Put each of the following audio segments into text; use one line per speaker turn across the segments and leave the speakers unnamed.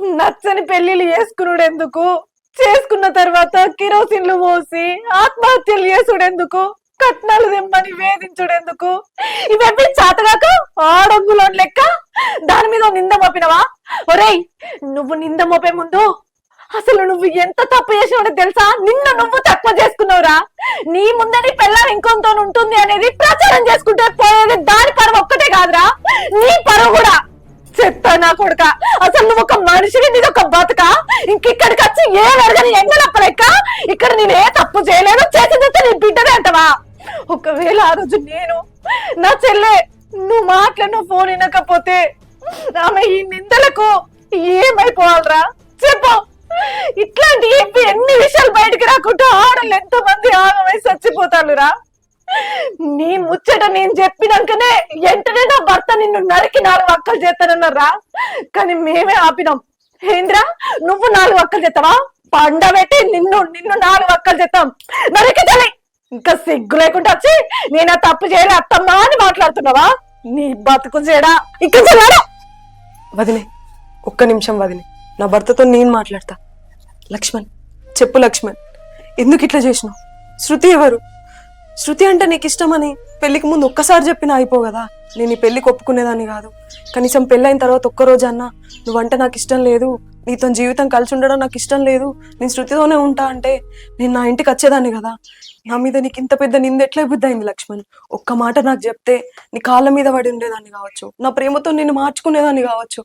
నచ్చని పెళ్ళిళ్ళు చేసుకున్నాడు ఎందుకు చేసుకున్న తర్వాత కిరోసిన్లు పోసి ఆత్మహత్యలు చేసుడెందుకు? కట్నాలు తెమ్మని వేధించుడెందుకు? ఇవన్నీ చాతగాక ఆడొంగులో లెక్క దాని మీద నింద మోపినవా? ఒరేయ్ నువ్వు నింద మోపే ముందు అసలు నువ్వు ఎంత తప్పు చేసినావో తెలుసా? నిన్ను నువ్వు తక్కువ చేసుకున్నావురా. నీ ముందని నీ ఇంకొంతో ఉంటుంది అనేది ప్రచారం చేసుకుంటే పోయేది దాని పరువు ఒక్కటే కాదురా. నీ పరువు కూడా. నా కొడుక. అసలు నువ్వు ఒక మనిషిని నీది ఒక బతుక? ఇంకిక్కడికి వచ్చి ఏ వెరగని ఎంగలప్పలెక్క ఇక్కడ నేనే తప్పు చేయలేదు చేసిందంతా నీ బిడ్డనే అంటవా? ఒకవేళ ఆ రోజు నేను నా చెల్లె నువ్వు మాటలను ఫోన్ వినకపోతే ఆమె ఈ నిందలకు ఏమైపోవాలరా? చెప్పు. ఇట్లాంటి ఎన్ని విషయాలు బయటికి రాకుండా ఆడలు ఎంతో మంది ఆగమై చచ్చిపోతారురా. నీ ముచ్చట నేను చెప్పినాకనే వెంటనే నా భర్త నిన్ను నరికి నాలుగు అక్కలు చేస్తానన్నారా? కానీ మేమే ఆపినాం. ఏంద్రా? నువ్వు నాలుగు అక్కలు చేస్తావా? పండబెట్టి నిన్ను నిన్ను నాలుగు అక్కలు చేస్తాం. నరికి తల్లి! ఇంకా సిగ్గు లేకుండా వచ్చి నేను ఆ తప్పు చేయలే అత్తమ్మా అని మాట్లాడుతున్నావా? నీ బతుకు చేయడా ఇక్కడ చేయడా
వదిలే ఒక్క నిమిషం వదినే. నా భర్తతో నేను మాట్లాడతా. లక్ష్మణ్ చెప్పు లక్ష్మణ్. ఎందుకు ఇట్లా చేసినావు? శృతి ఎవరు? శృతి అంటే నీకు ఇష్టమని పెళ్ళికి ముందు ఒక్కసారి చెప్పినా అయిపో కదా. నేను ఈ పెళ్ళికి ఒప్పుకునేదాన్ని కాదు. కనీసం పెళ్ళైన తర్వాత ఒక్క రోజు నువ్వంటే నాకు ఇష్టం లేదు. నీతో జీవితం కలిసి ఉండడం నాకు ఇష్టం లేదు. నేను శృతితోనే ఉంటా అంటే నేను నా ఇంటికి వచ్చేదాన్ని కదా. నా మీద నీకు ఇంత పెద్ద నింద ఎట్లా బుద్ధి అయింది లక్ష్మణ్? ఒక్క మాట నాకు చెప్తే నీ కాళ్ళ మీద పడి ఉండేదాన్ని కావచ్చు. నా ప్రేమతో నేను మార్చుకునేదాన్ని కావచ్చు.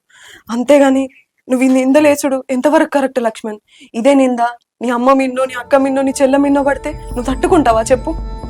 అంతేగాని నువ్వు ఈ నిందలేసుడు ఎంతవరకు కరెక్ట్ లక్ష్మణ్? ఇదే నింద? నీ అమ్మ మిన్నో నీ అక్క మిన్నో నీ చెల్ల మిన్నో పడితే నువ్వు తట్టుకుంటావా? చెప్పు.